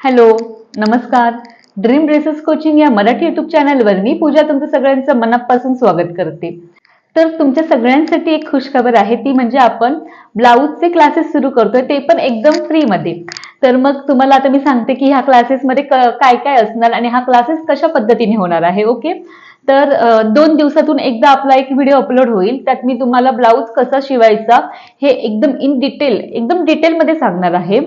Hello नमस्कार. Dream dresses coaching या Marathi YouTube चॅनलवर मी पूजा तुमचं सगळ्यांचं मनापासून स्वागत करते. तर तुमच्या सगळ्यांसाठी एक खुशखबर आहे ती म्हणजे आपण ब्लाऊजचे क्लासेस सुरू करतोय ते पण एकदम फ्रीमध्ये तर मग तुम्हाला आता मी सांगते की ह्या क्लासेसमध्ये काय काय असणार आणि हा क्लासेस कशा पद्धतीने होणार आहे ओके तर दोन दिवसातून एकदा आपला एक व्हिडिओ अपलोड होईल. त्यात मी तुम्हाला ब्लाऊज कसा शिवायचा हे एकदम इन डिटेल एकदम डिटेलमध्ये सांगणार आहे.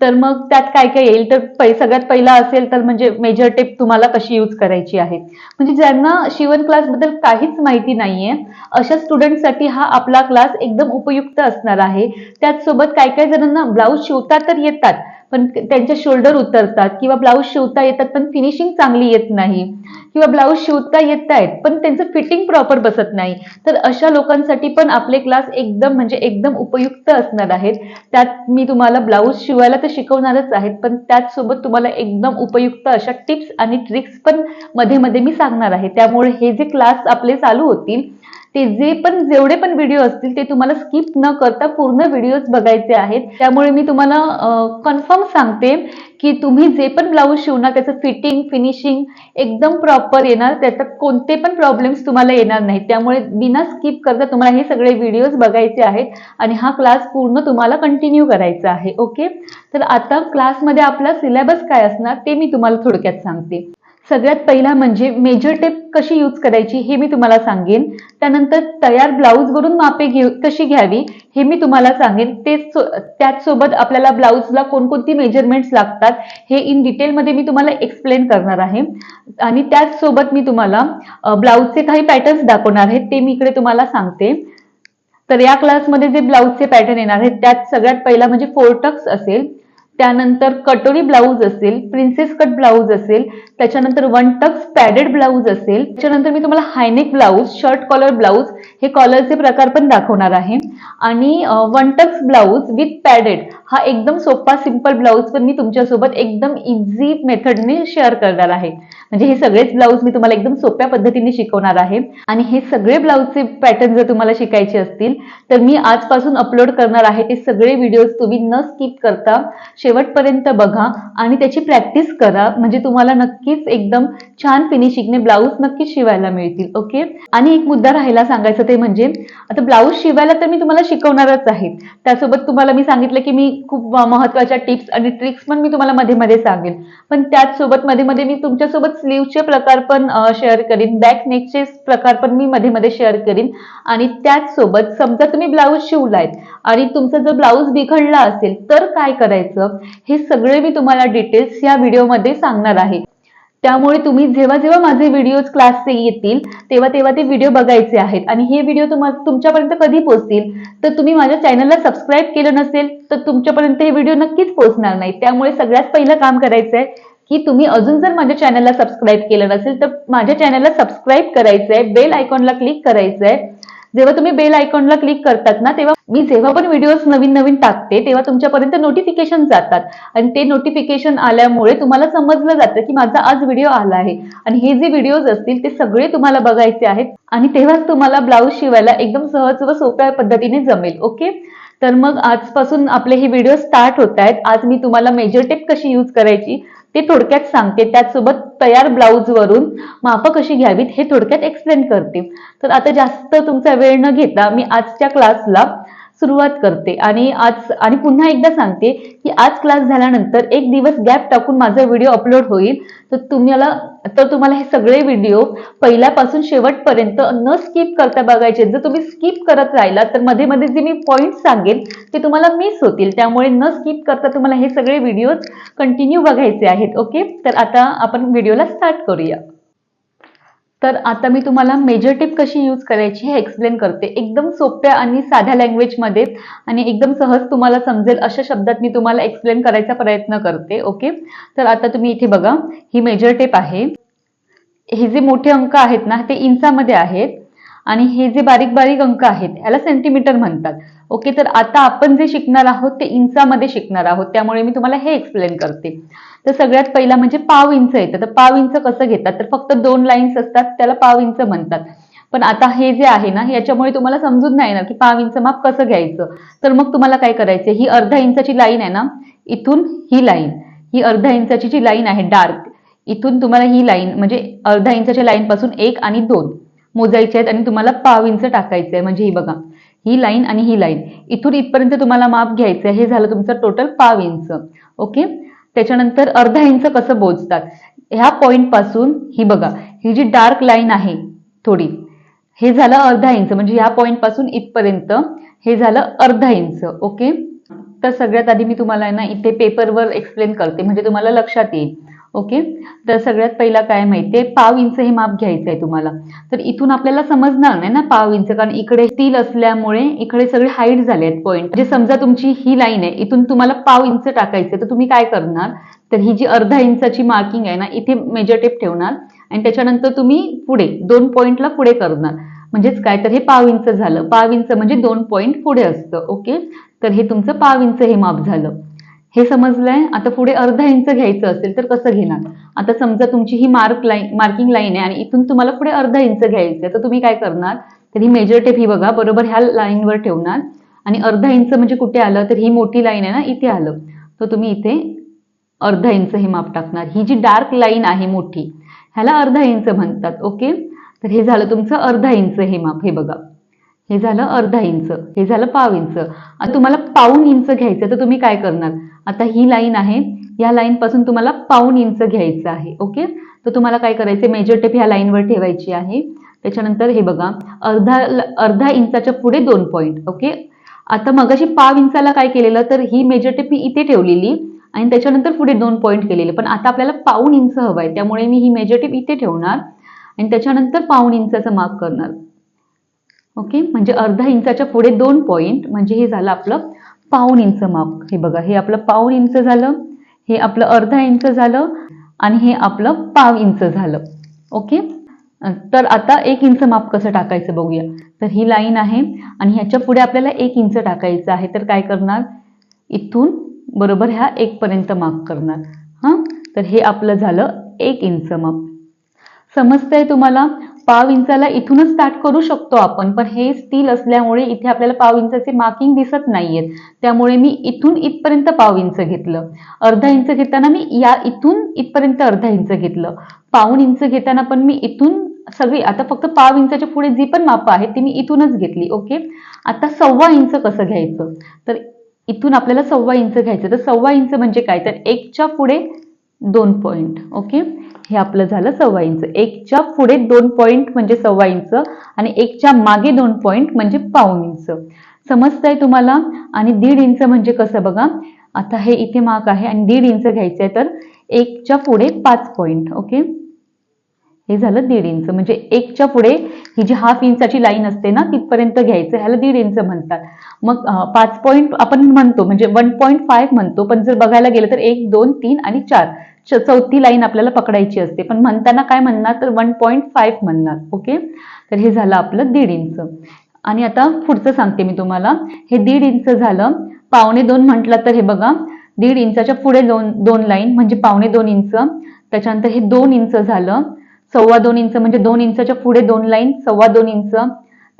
तर मग त्यात काय काय येईल? तर सगळ्यात पहिला असेल तर म्हणजे मेजर टेप तुम्हाला कशी यूज करायची आहे. म्हणजे ज्यांना शिवण क्लासबद्दल काहीच माहिती नाहीये अशा स्टुडंटसाठी हा आपला क्लास एकदम उपयुक्त असणार आहे. त्याचसोबत काय काय जणांना ब्लाऊज शिवता तर येतात. पण त्यांच्या शोल्डर उतरतात किंवा ब्लाऊज शिवता येतात पण फिनिशिंग चांगली येत नाही. किंवा ब्लाऊज शिवता येत आहेत पण त्यांचं फिटिंग प्रॉपर बसत नाही. तर अशा लोकांसाठी पण आपले क्लास एकदम म्हणजे एकदम उपयुक्त असणार आहेत. त्यात मी तुम्हाला ब्लाऊज शिवायला तर शिकवणारच आहेत पण त्याचसोबत तुम्हाला एकदम उपयुक्त अशा टिप्स आणि ट्रिक्स पण मध्ये मध्ये मी सांगणार आहे. त्यामुळे हे जे क्लास आपले चालू होतील ते जे पण जेवढे पण व्हिडिओ असतील ते तुम्हाला स्किप न करता पूर्ण व्हिडिओज बघायचे आहेत. त्यामुळे मी तुम्हाला कन्फर्म सांगते की तुम्ही जे पण ब्लाऊज शिवणार त्याचं फिटिंग फिनिशिंग एकदम प्रॉपर येणार. त्याच्यात कोणते पण प्रॉब्लेम्स तुम्हाला येणार नाही त्यामुळे बिना स्किप करता तुम्हाला हे सगळे व्हिडिओज बघायचे आहेत आणि हा क्लास पूर्ण तुम्हाला कंटिन्यू करायचा आहे. ओके तर आता क्लासमध्ये आपला सिलेबस काय असणार ते मी तुम्हाला थोडक्यात सांगते. सगळ्यात पहिला म्हणजे मेजर टेप कशी यूज करायची हे मी तुम्हाला सांगेन. त्यानंतर तयार ब्लाऊजवरून मापे घेऊ कशी घ्यावी हे मी तुम्हाला सांगेन. तेच त्याचसोबत आपल्याला ब्लाऊजला कोणकोणती मेजरमेंट्स लागतात हे इन डिटेलमध्ये मी तुम्हाला एक्सप्लेन करणार आहे. आणि त्याचसोबत मी तुम्हाला ब्लाऊजचे काही पॅटर्न्स दाखवणार आहेत ते मी इकडे तुम्हाला सांगते. तर या क्लासमध्ये जे ब्लाऊजचे पॅटर्न येणार आहेत त्यात सगळ्यात पहिला म्हणजे फोरटक्स असेल. त्यानंतर कटोरी ब्लाऊज असेल प्रिन्सेस कट ब्लाऊज असेल त्याच्यानंतर वन टक्स पॅडेड ब्लाऊज असेल त्याच्यानंतर मी तुम्हाला high neck blouse shirt collar blouse हे कॉलरचे प्रकार पण दाखवणार आहे. आणि one tucks blouse with padded हा एकदम सोपा सिंपल ब्लाऊज पण मी तुमच्यासोबत एकदम इझी मेथडने शेअर करणार आहे. म्हणजे हे सगळेच ब्लाऊज मी तुम्हाला एकदम सोप्या पद्धतीने शिकवणार आहे. आणि हे सगळे ब्लाऊजचे पॅटर्न जर तुम्हाला शिकायचे असतील तर मी आजपासून अपलोड करणार आहे. ते सगळे व्हिडिओज तुम्ही न स्किप करता शेवटपर्यंत बघा आणि त्याची प्रॅक्टिस करा. म्हणजे तुम्हाला नक्कीच एकदम छान फिनिशिंगने ब्लाऊज नक्कीच शिवायला मिळतील. ओके आणि एक मुद्दा राहिला सांगायचं ते म्हणजे आता ब्लाऊज शिवायला तर मी तुम्हाला शिकवणारच आहे. त्यासोबत तुम्हाला मी सांगितलं की मी खूप महत्त्वाच्या टिप्स आणि ट्रिक्स पण मी तुम्हाला मध्ये मध्ये सांगेन. पण त्याचसोबत मध्ये मध्ये मी तुमच्यासोबत स्लीवचे प्रकार पण शेअर करीन. बॅक नेकचे प्रकार पण मी मध्ये मध्ये शेअर करीन. आणि त्याचसोबत समजा तुम्ही ब्लाऊज शिवलायत आणि तुमचा जर ब्लाऊज बिघडला असेल तर काय करायचं? हे सगळे मी तुम्हाला डिटेल्स या व्हिडिओमध्ये सांगणार आहे. त्यामुळे तुम्ही जेव्हा जेव्हा माझे व्हिडिओज क्लासचे येतील तेव्हा तेव्हा ते व्हिडिओ बघायचे आहेत. आणि हे व्हिडिओ तुम्हा तुमच्यापर्यंत कधी पोहोचतील? तर तुम्ही माझ्या चॅनलला सबस्क्राईब केलं नसेल तर तुमच्यापर्यंत हे व्हिडिओ नक्कीच पोहोचणार नाही. त्यामुळे सगळ्यात पहिलं काम करायचं आहे की तुम्ही अजून जर माझ्या चॅनलला सबस्क्राईब केलं नसेल तर माझ्या चॅनलला सबस्क्राईब करायचं आहे बेल आयकॉनला क्लिक करायचं आहे जेव्हा तुम्ही बेल आयकॉनला क्लिक करतात ना तेव्हा मी जेव्हा पण व्हिडिओज नवीन नवीन टाकते तेव्हा तुमच्यापर्यंत नोटिफिकेशन जातात. आणि ते नोटिफिकेशन आल्यामुळे तुम्हाला समजलं जातं की माझा आज व्हिडिओ आला आहे. आणि हे जे व्हिडिओज असतील ते सगळे तुम्हाला बघायचे आहेत. आणि तेव्हाच तुम्हाला ब्लाऊज शिवायला एकदम सहज व सोप्या पद्धतीने जमेल ओके तर मग आजपासून आपले हे व्हिडिओ स्टार्ट होत आहेत. आज मी तुम्हाला मेजर टेप कशी यूज करायची ते थोडक्यात सांगते. त्याचसोबत तयार ब्लाऊजवरून मापं कशी घ्यावीत हे थोडक्यात एक्सप्लेन करते. तर आता जास्त तुमचा वेळ न घेता मी आजच्या क्लासला सुरुवात करते. आणि आज आणि पुन्हा एकदा सांगते की आज क्लास झाल्यानंतर एक दिवस गॅप टाकून माझा व्हिडिओ अपलोड होईल. तर तुम्हाला तर तुम्हाला हे सगळे व्हिडिओ पहिल्यापासून शेवटपर्यंत न स्किप करता बघायचे. जर तुम्ही स्किप करत राहिला तर मध्ये मध्ये जे मी पॉईंट सांगेन ते तुम्हाला मिस होतील. त्यामुळे न स्किप करता तुम्हाला हे सगळे व्हिडिओज कंटिन्यू बघायचे आहेत. ओके तर आता आपण व्हिडिओला स्टार्ट करूया. तर आता मी तुम्हाला मेजर टिप कशी यूज करायची हे एक्सप्लेन करते. एकदम सोप्या आणि साध्या लँग्वेजमध्ये आणि एकदम सहज तुम्हाला समजेल अशा शब्दात मी तुम्हाला एक्सप्लेन करायचा प्रयत्न करते ओके तर आता तुम्ही इथे बघा ही मेजर टेप आहे. हे जे मोठे अंक आहेत ना ते इंचामध्ये आहेत. आणि हे जे बारीक बारीक अंक आहेत याला सेंटीमीटर म्हणतात. ओके तर आता आपण जे शिकणार आहोत ते इंचामध्ये शिकणार आहोत. त्यामुळे मी तुम्हाला हे एक्सप्लेन करते. तर सगळ्यात पहिला म्हणजे पाव इंच येतं तर पाव इंच कसं घेतात? तर फक्त दोन लाईन्स असतात त्याला पाव इंच म्हणतात. पण आता हे जे आहे ना याच्यामुळे तुम्हाला समजून नाही येणार की पाव इंच माप कसं घ्यायचं. तर मग तुम्हाला काय करायचं ही अर्धा इंचाची लाईन आहे ना इथून ही लाईन ही अर्धा इंचाची जी लाईन आहे डार्क इथून तुम्हाला ही लाईन म्हणजे अर्धा इंचाच्या लाईन पासून एक आणि दोन मोजायचे आहेत आणि तुम्हाला पाव इंच टाकायचं आहे म्हणजे ही बघा. ही लाईन आणि ही लाईन. इथून इथपर्यंत तुम्हाला माप घ्यायचं हे झालं तुमचं टोटल पाव इंच. ओके त्याच्यानंतर अर्धा इंच कसं मोजतात ह्या पॉईंटपासून ही बघा ही जी डार्क लाईन आहे थोडी हे झालं अर्धा इंच. म्हणजे ह्या पॉईंटपासून इथपर्यंत हे झालं अर्धा इंच. ओके तर सगळ्यात आधी मी तुम्हाला ना इथे पेपरवर एक्सप्लेन करते. म्हणजे तुम्हाला लक्षात येईल. ओके? तर सगळ्यात पहिला काय माहितीये पाव इंच हे माप घ्यायचं आहे तुम्हाला. तर इथून आपल्याला समजणार नाही ना पाव इंच कारण इकडे स्टील असल्यामुळे इकडे सगळे हाईट झाले आहेत पॉईंट म्हणजे समजा तुमची ही लाईन आहे इथून तुम्हाला पाव इंच टाकायचं तर तुम्ही काय करणार? तर ही जी अर्धा इंचाची मार्किंग आहे ना इथे मेजर टेप ठेवणार आणि त्याच्यानंतर तुम्ही पुढे दोन पॉईंटला पुढे करणार. म्हणजेच काय? तर हे पाव इंच झालं. पाव इंच म्हणजे दोन पॉईंट पुढे असतं ओके? तर हे तुमचं पाव इंच हे माप झालं. हे समजलंय? आता पुढे अर्धा इंच घ्यायचं असेल तर कसं घेणार? आता समजा तुमची ही मार्क लाईन मार्किंग लाईन आहे आणि इथून तुम्हाला पुढे अर्धा इंच घ्यायचं आहे तर तुम्ही काय करणार? तर ही मेजर टेप ही बघा बरोबर ह्या लाईनवर ठेवणार. आणि अर्धा इंच म्हणजे कुठे आलं? तर ही मोठी लाईन आहे ना इथे आलं. तर तुम्ही इथे अर्धा इंच हे माप टाकणार. ही जी डार्क लाईन आहे मोठी ह्याला अर्धा इंच म्हणतात ओके? तर हे झालं तुमचं अर्धा इंच हे माप हे बघा. हे झालं अर्धा इंच हे झालं पाव इंच आणि तुम्हाला पाऊन इंच घ्यायचं तर तुम्ही काय करणार? आता ही लाईन आहे. या लाईनपासून तुम्हाला पाऊन इंच घ्यायचं आहे ओके तर तुम्हाला काय करायचं मेजर टेप ह्या लाईनवर ठेवायची आहे. त्याच्यानंतर हे बघा अर्धा अर्धा इंचाच्या पुढे दोन पॉईंट ओके आता मगाशी पाव इंचाला काय केलेलं? तर ही मेजर टेप मी इथे ठेवलेली आणि त्याच्यानंतर पुढे दोन पॉईंट केलेले. पण आता आपल्याला पाऊन इंच हवं आहे त्यामुळे मी ही मेजर टेप इथे ठेवणार आणि त्याच्यानंतर पाऊन इंचाचं मार्क करणार. ओके म्हणजे अर्धा इंचाच्या पुढे दोन पॉईंट म्हणजे हे झालं आपलं पाऊन इंच माप. हे बघा हे आपलं पाऊन इंच झालं हे आपलं अर्धा इंच झालं आणि हे आपलं पाव इंच झालं. ओके? तर आता एक इंच माप कसं टाकायचं बघूया. तर ही लाईन आहे आणि ह्याच्या पुढे आपल्याला एक इंच टाकायचं आहे. तर काय करणार? इथून बरोबर ह्या एकपर्यंत माप करणार. हां? तर हे आपलं झालं एक इंच माप. समजतंय तुम्हाला? पाव इंचाला इथूनच स्टार्ट करू शकतो आपण. पण हे स्टील असल्यामुळे इथे आपल्याला पाव इंचाचे मार्किंग दिसत नाहीयेत. त्यामुळे मी इथून इथपर्यंत पाव इंच घेतलं. अर्धा इंच घेताना मी या इथून इथपर्यंत अर्धा इंच घेतलं. पाऊन इंच घेताना पण मी इथून सगळी आता फक्त पाव इंचाच्या पुढे जी पण मापं आहेत ती मी इथूनच घेतली ओके? आता सव्वा इंच कसं घ्यायचं? तर इथून आपल्याला सव्वा इंच घ्यायचं. तर सव्वा इंच म्हणजे काय? तर एकच्या पुढे दोन पॉईंट ओके? हे आपलं झालं सव्वा इंच. एकच्या पुढे दोन पॉईंट म्हणजे सव्वा इंच आणि एकच्या मागे दोन पॉईंट म्हणजे पाऊन इंच. समजतंय तुम्हाला? आणि दीड इंच म्हणजे कसं बघा? आता हे इथे मार्क आहे आणि दीड इंच घ्यायचं आहे तर एकच्या पुढे पाच पॉईंट ओके? हे झालं दीड इंच. म्हणजे एकच्या पुढे ही जी हाफ इंचाची लाईन असते ना तिथपर्यंत घ्यायचं. ह्याला दीड इंच म्हणतात. मग पाच पॉईंट आपण म्हणतो म्हणजे वन पॉईंट फाईव्ह म्हणतो. पण जर बघायला गेलं तर एक दोन तीन आणि चार. चौथी लाईन आपल्याला पकडायची असते. पण म्हणताना काय म्हणणार तर वन पॉईंट फाईव्ह म्हणणार ओके तर हे झालं आपलं दीड इंच आणि आता पुढचं सांगते मी तुम्हाला. हे दीड इंच झालं. पावणे दोन म्हटलं तर हे बघा. दीड इंचाच्या पुढे दोन दोन लाईन म्हणजे पावणे दोन इंच त्याच्यानंतर हे दोन इंच झालं. सव्वा दोन इंच म्हणजे दोन इंचाच्या पुढे दोन लाईन सव्वा दोन इंच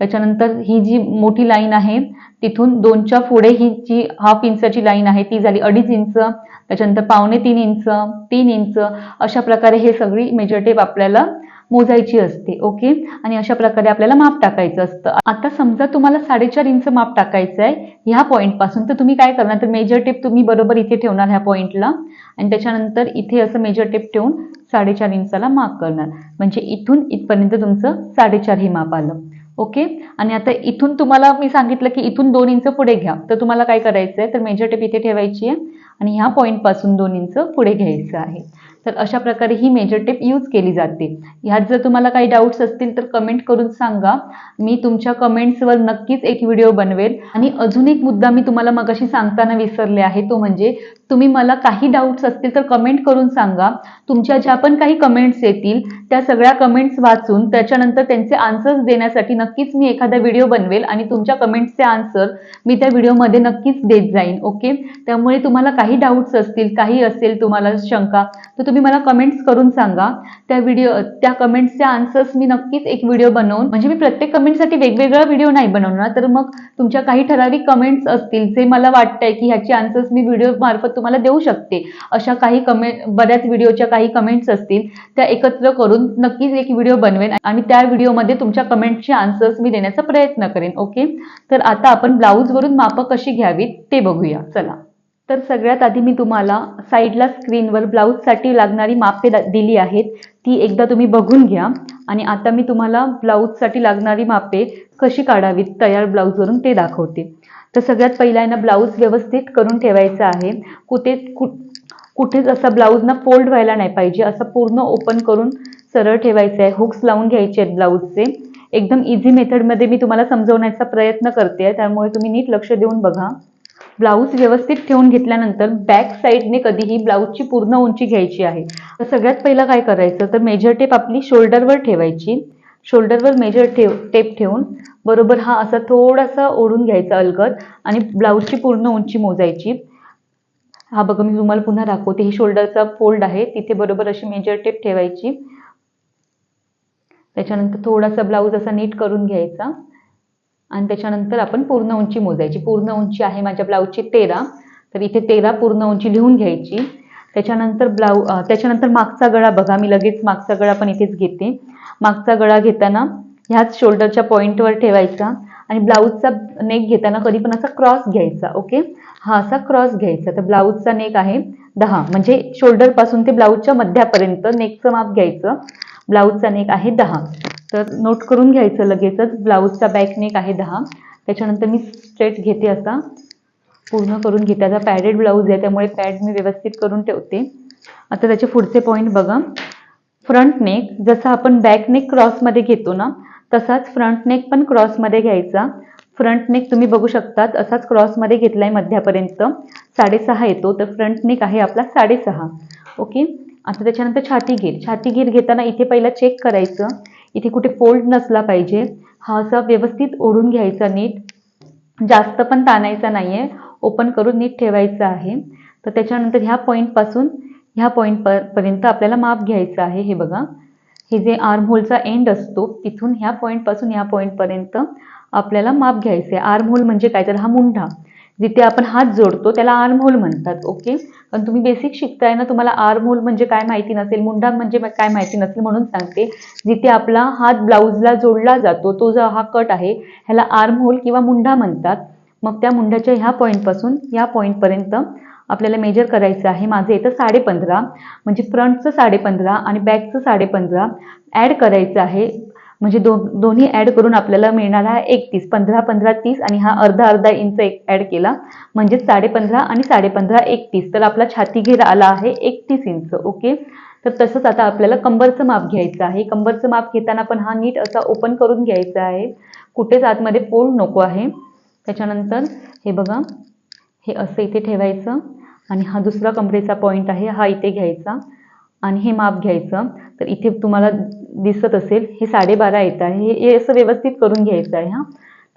त्याच्यानंतर ही जी मोठी लाईन आहे तिथून दोनच्या पुढे ही जी हाफ इंचाची लाईन आहे ती झाली अडीच इंच त्याच्यानंतर पावणे तीन इंच तीन इंच अशा प्रकारे हे सगळी मेजर टेप आपल्याला मोजायची असते ओके आणि अशा प्रकारे आपल्याला माप टाकायचं असतं. आता समजा तुम्हाला साडेचार इंच माप टाकायचं आहे ह्या पॉईंटपासून तर तुम्ही काय करणार? तर मेजर टेप तुम्ही बरोबर इथे ठेवणार ह्या पॉईंटला आणि त्याच्यानंतर इथे असं मेजर टेप ठेवून साडेचार इंचाला माप करणार. म्हणजे इथून इथपर्यंत तुमचं साडेचार हे माप आलं. ओके आणि आता इथून तुम्हाला मी सांगितलं की इथून दोन इंच पुढे घ्या. तर तुम्हाला काय करायचं आहे तर मेजर टेप इथे ठेवायची आहे. आणि ह्या पॉईंटपासून दोन इंच पुढे घ्यायचं आहे. तर अशा प्रकारे ही मेजर टेप यूज केली जाते. ह्यात जर तुम्हाला काही डाऊट्स असतील तर कमेंट करून सांगा. मी तुमच्या कमेंट्सवर नक्कीच एक व्हिडिओ बनवेल. आणि अजून एक मुद्दा मी तुम्हाला मगाशी सांगताना विसरले आहे. तो म्हणजे तुम्ही मला काही डाऊट्स असतील तर कमेंट करून सांगा. तुमच्या ज्या पण काही कमेंट्स येतील त्या सगळ्या कमेंट्स वाचून त्याच्यानंतर त्यांचे आन्सर्स देण्यासाठी नक्कीच मी एखादा व्हिडिओ बनवेल आणि तुमच्या कमेंट्सचे आन्सर मी त्या व्हिडिओमध्ये नक्कीच देत जाईन. ओके त्यामुळे तुम्हाला काही डाऊट्स असतील काही असेल तुम्हाला शंका तर तुम्ही मला कमेंट्स करून सांगा. त्या व्हिडिओ त्या कमेंट्सचे आन्सर्स मी नक्कीच एक व्हिडिओ बनवून म्हणजे मी प्रत्येक कमेंटसाठी वेगवेगळा व्हिडिओ नाही बनवणार तर मग तुमच्या काही ठराविक कमेंट्स असतील जे मला वाटतंय की ह्याची आन्सर्स मी व्हिडिओ मार्फत तुम्हाला देऊ शकते अशा काही कमेंट बऱ्याच व्हिडिओच्या काही कमेंट्स असतील त्या एकत्र करून नक्कीच एक व्हिडिओ बनवेन आणि त्या व्हिडिओमध्ये तुमच्या कमेंटचे आन्सर्स मी देण्याचा प्रयत्न करेन ओके तर आता आपण ब्लाऊजवरून मापं कशी घ्यावीत ते बघूया चला. तर सगळ्यात आधी मी तुम्हाला साईडला स्क्रीनवर ब्लाऊजसाठी लागणारी मापे दिली आहेत. ती एकदा तुम्ही बघून घ्या. आणि आता मी तुम्हाला ब्लाऊजसाठी लागणारी मापे कशी काढावीत तयार ब्लाऊजवरून ते दाखवते. तर सगळ्यात पहिला ना ब्लाऊज व्यवस्थित करून ठेवायचा आहे. कुठे कु- कुठेच असा ब्लाऊज ना फोल्ड व्हायला नाही पाहिजे. असं पूर्ण ओपन करून सरळ ठेवायचं आहे. हुक्स लावून घ्यायचे आहेत ब्लाऊजचे. एकदम इझी मेथडमध्ये मी तुम्हाला समजवण्याचा प्रयत्न करते त्यामुळे तुम्ही नीट लक्ष देऊन बघा. ब्लाऊज व्यवस्थित ठेवून घेतल्यानंतर बॅक साईडने कधीही ब्लाऊजची पूर्ण उंची घ्यायची आहे. तर सगळ्यात पहिलं काय करायचं? तर मेजर टेप आपली शोल्डरवर ठेवायची. शोल्डरवर मेजर ठेव टेप ठेवून बरोबर हा असा थोडासा ओढून घ्यायचा अलगद आणि ब्लाऊजची पूर्ण उंची मोजायची. हा बघा मी तुम्हाला पुन्हा दाखवते. ही शोल्डरचा फोल्ड आहे. तिथे बरोबर अशी मेजर टेप ठेवायची. त्याच्यानंतर थोडासा ब्लाऊज असा नीट करून घ्यायचा. आणि त्याच्यानंतर आपण पूर्ण उंची मोजायची. पूर्ण उंची आहे माझ्या ब्लाऊजची तेरा. तर इथे तेरा पूर्ण उंची लिहून घ्यायची. त्याच्यानंतर ब्लाऊ त्याच्यानंतर मागचा गळा बघा. मी लगेच मागचा गळा पण इथेच घेते. मागचा गळा घेताना ह्याच शोल्डरच्या पॉईंटवर ठेवायचा आणि ब्लाऊजचा नेक घेताना कधी पण असा क्रॉस घ्यायचा ओके? हा असा क्रॉस घ्यायचा. तर ब्लाऊजचा नेक आहे दहा. म्हणजे शोल्डरपासून ते ब्लाऊजच्या मध्यापर्यंत नेकचं माप घ्यायचं. ब्लाऊजचा नेक आहे दहा. तर नोट करून घ्यायचं लगेचच. ब्लाऊजचा बॅक नेक आहे दहा. त्याच्यानंतर मी स्ट्रेट घेते असा पूर्ण करून घेते. आता पॅडेड ब्लाऊज आहे त्यामुळे पॅड मी व्यवस्थित करून ठेवते. आता त्याचे पुढचे पॉईंट बघा. फ्रंट नेक जसा आपण बॅक नेक क्रॉसमध्ये घेतो ना तसाच फ्रंट नेक पण क्रॉसमध्ये घ्यायचा. फ्रंट नेक तुम्ही बघू शकतात असाच क्रॉसमध्ये घेतलाय मध्यापर्यंत. साडेसहा येतो. तर फ्रंट नेक आहे आपला साडेसहा. ओके आता त्याच्यानंतर छाती घेर छाती घेर घेताना इथे पहिला चेक करायचं. इथे कुठे फोल्ड नसला पाहिजे. हा असा व्यवस्थित ओढून घ्यायचा नीट. जास्त पण ताणायचा नाही आहे ओपन करून नीट ठेवायचं आहे. तर त्याच्यानंतर ह्या पॉईंटपासून ह्या पॉईंट पर्यंत आपल्याला माप घ्यायचं आहे. हे बघा. हे जे आर्म होलचा एंड असतो तिथून ह्या पॉईंटपासून ह्या पॉईंटपर्यंत आपल्याला माप घ्यायचं आहे आर्म होल म्हणजे काय? तर हा मुंढा. जिथे आपण हात जोडतो त्याला आर्म होल म्हणतात ओके पण तुम्ही बेसिक शिकताय ना तुम्हाला आर्म होल म्हणजे काय माहिती नसेल मुंडा म्हणजे काय माहिती नसेल म्हणून सांगते जिथे आपला हात ब्लाऊजला जोडला जातो तो जो हा कट आहे ह्याला आर्म होल किंवा मुंडा म्हणतात. मग त्या मुंड्याच्या ह्या पॉईंटपासून या पॉईंटपर्यंत आपल्याला मेजर करायचं आहे. माझं येतं साडेपंधरा म्हणजे फ्रंटचं साडेपंधरा आणि बॅकचं साडेपंधरा ॲड करायचं आहे. म्हणजे दो दोन्ही ॲड करून आपल्याला मिळणार आहे एकतीस पंधरा पंधरा तीस आणि हा अर्धा अर्धा इंच एक ॲड केला. म्हणजे साडेपंधरा आणि साडेपंधरा एकतीस. तर आपला छाती घेर आला आहे एकतीस इंच ओके तर तसंच आता आपल्याला कंबरचं माप घ्यायचं आहे. कंबरचं माप घेताना पण हा नीट असा ओपन करून घ्यायचा आहे. कुठेच आतमध्ये फोल्ड नको आहे. त्याच्यानंतर हे बघा हे असं इथे ठेवायचं आणि हा दुसरा कमरेचा पॉईंट आहे हा इथे घ्यायचा आणि हे माप घ्यायचं. तर इथे तुम्हाला दिसत असेल हे साडेबारा येतं आहे. हे- असं व्यवस्थित करून घ्यायचं आहे हां.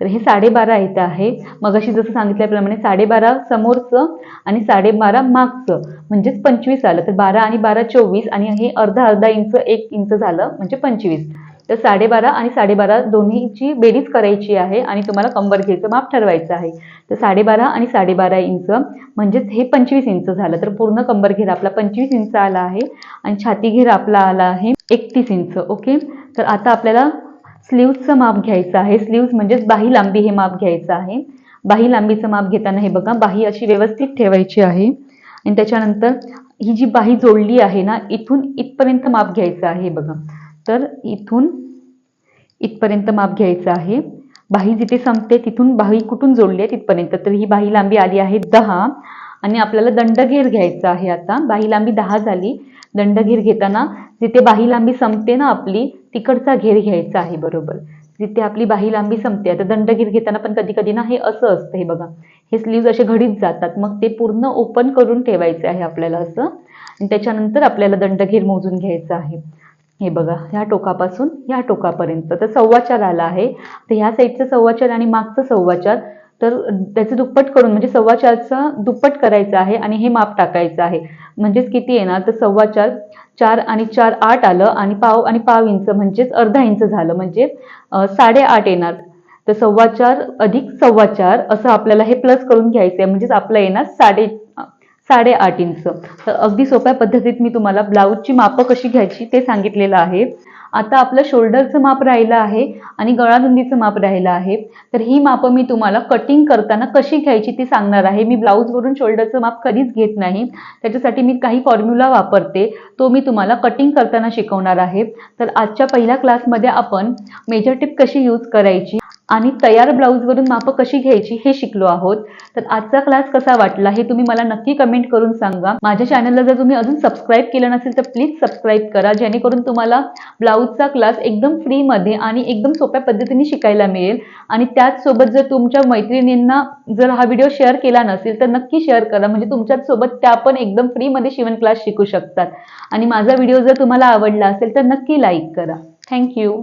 तर हे साडेबारा येतं आहे. मग अशी जसं सांगितल्याप्रमाणे साडेबारा समोरचं आणि साडेबारा मागचं म्हणजेच पंचवीस आलं. तर बारा आणि बारा चोवीस आणि हे अर्धा अर्धा इंच एक इंच झालं म्हणजे पंचवीस. तर साडेबारा आणि साडेबारा दोन्हीची बेरीज करायची आहे आणि तुम्हाला कंबर घेचं माप ठरवायचं आहे. तर साडेबारा आणि साडेबारा इंच म्हणजेच हे पंचवीस इंच झालं. तर पूर्ण कंबर घेर आपला पंचवीस इंच आला आहे आणि छाती घेर आपला आला आहे एकतीस इंच ओके? तर आता आपल्याला स्लीव्सचं माप घ्यायचं आहे. स्लीव्ज म्हणजेच बाही लांबी हे माप घ्यायचं आहे. बाही लांबीचं माप घेताना हे बघा बाही अशी व्यवस्थित ठेवायची आहे. आणि त्याच्यानंतर ही जी बाही जोडली आहे ना इथून इथपर्यंत माप घ्यायचं आहे बघा. तर इथून इथपर्यंत माप घ्यायचं आहे. बाही जिथे संपते तिथून बाही कुठून जोडली आहे तिथपर्यंत. तर ही बाही लांबी आली आहे दहा. आणि आपल्याला दंडघेर घ्यायचा आहे आता. बाही लांबी दहा झाली. दंडघेर घेताना जिथे बाही लांबी संपते ना आपली तिकडचा घेर घ्यायचा आहे बरोबर. जिथे आपली बाही लांबी संपते. आता दंडघेर घेताना पण कधी कधी ना हे असं असतं हे बघा. हे स्लीव्ज असे घडीत जातात. मग ते पूर्ण ओपन करून ठेवायचे आहे आपल्याला असं. आणि त्याच्यानंतर आपल्याला दंडघेर मोजून घ्यायचं आहे. हे बघा ह्या टोकापासून ह्या टोकापर्यंत. तर सव्वा चार आला आहे. तर ह्या साईडचं सव्वा चार आणि मागचं सव्वा चार तर त्याचं दुप्पट करून म्हणजे सव्वाचारचं दुप्पट करायचं आहे आणि हे माप टाकायचं आहे. म्हणजेच किती येणार? तर सव्वा चार चार आणि चार आठ आलं आणि पाव आणि पाव इंच म्हणजेच अर्धा इंच झालं. म्हणजे साडेआठ येणार. तर सव्वा चार अधिक सव्वा चार असं आपल्याला हे प्लस करून घ्यायचं आहे म्हणजेच आपलं येणार साडे साडेआठ इंच. तर अगदी सोप्या पद्धतीत मी तुम्हाला ब्लाऊजची मापं कशी घ्यायची ते सांगितलेलं आहे. आता आपलं शोल्डरचं माप राहिलं आहे आणि गळारुंदीचं माप राहिलं आहे. तर ही मापं मी तुम्हाला कटिंग करताना कशी घ्यायची ती सांगणार आहे. मी ब्लाऊजवरून शोल्डरचं माप कधीच घेत नाही. त्याच्यासाठी मी काही फॉर्म्युला वापरते. तो मी तुम्हाला कटिंग करताना शिकवणार आहे. तर आजच्या पहिल्या क्लासमध्ये आपण मेजर टिप कशी यूज करायची? आणि तयार ब्लाऊजवरून मापं कशी घ्यायची हे शिकलो आहोत. तर आजचा क्लास कसा वाटला हे तुम्ही मला नक्की कमेंट करून सांगा. माझ्या चॅनलला जर तुम्ही अजून सबस्क्राईब केलं नसेल तर प्लीज सबस्क्राईब करा जेणेकरून तुम्हाला ब्लाऊजचा क्लास एकदम फ्रीमध्ये आणि एकदम सोप्या पद्धतीने शिकायला मिळेल. आणि त्याचसोबत जर तुमच्या मैत्रिणींना जर हा व्हिडिओ शेअर केला नसेल तर नक्की शेअर करा. म्हणजे तुमच्यासोबत त्या पण एकदम फ्रीमध्ये शिवण क्लास शिकू शकतात. आणि माझा व्हिडिओ जर तुम्हाला आवडला असेल तर नक्की लाईक करा. थँक्यू